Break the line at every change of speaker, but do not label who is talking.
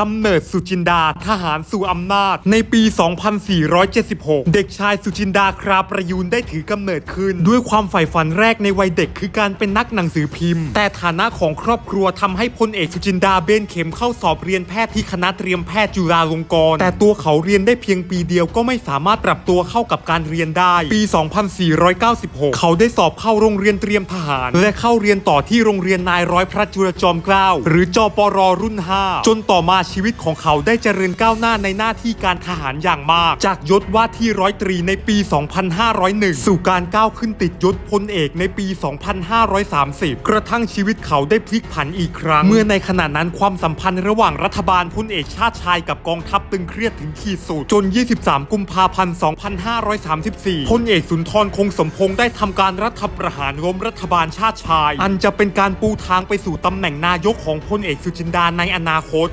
กำเนิดสุจินดาทหารสู่อำนาจ ในปี 2476 เด็กชายสุจินดาคราประยูนได้ถือกำเนิดขึ้น ด้วยความใฝ่ฝันแรกในวัยเด็กคือการเป็นนักหนังสือพิมพ์ แต่ฐานะของครอบครัวทำให้พลเอกสุจินดาเบนเข็มเข้าสอบเรียนแพทย์ที่คณะเตรียมแพทย์จุฬาลงกรณ์แต่ตัวเขาเรียนได้เพียงปีเดียวก็ไม่สามารถปรับตัวเข้ากับการเรียนได้ ปี 2496 เขาได้สอบเข้าโรงเรียนเตรียมทหาร และเข้าเรียนต่อที่โรงเรียนนายร้อยพระจุลจอมเกล้าหรือจปรรุ่น 5 จนต่อมาชีวิตของเขาได้เจริญก้าวหน้าในหน้าที่การทหารอย่างมาก จากยศว่าที่ร้อยตรีในปี 2501 สู่การก้าวขึ้นติดยศพลเอกในปี 2530 กระทั่งชีวิตเขาได้พลิกผันอีกครั้ง เมื่อในขณะนั้นความสัมพันธ์ระหว่างรัฐบาลพลเอกชาติชายกับกองทัพตึงเครียดถึงขีดสุดจน 23 กุมภาพันธ์ 2534 พลเอกสุนทรคงสมพงษ์ได้ทำการรัฐประหารล้มรัฐบาลชาติชาย อันจะเป็นการปูทางไปสู่ตำแหน่งนายกของพลเอกสุจินดาในอนาคต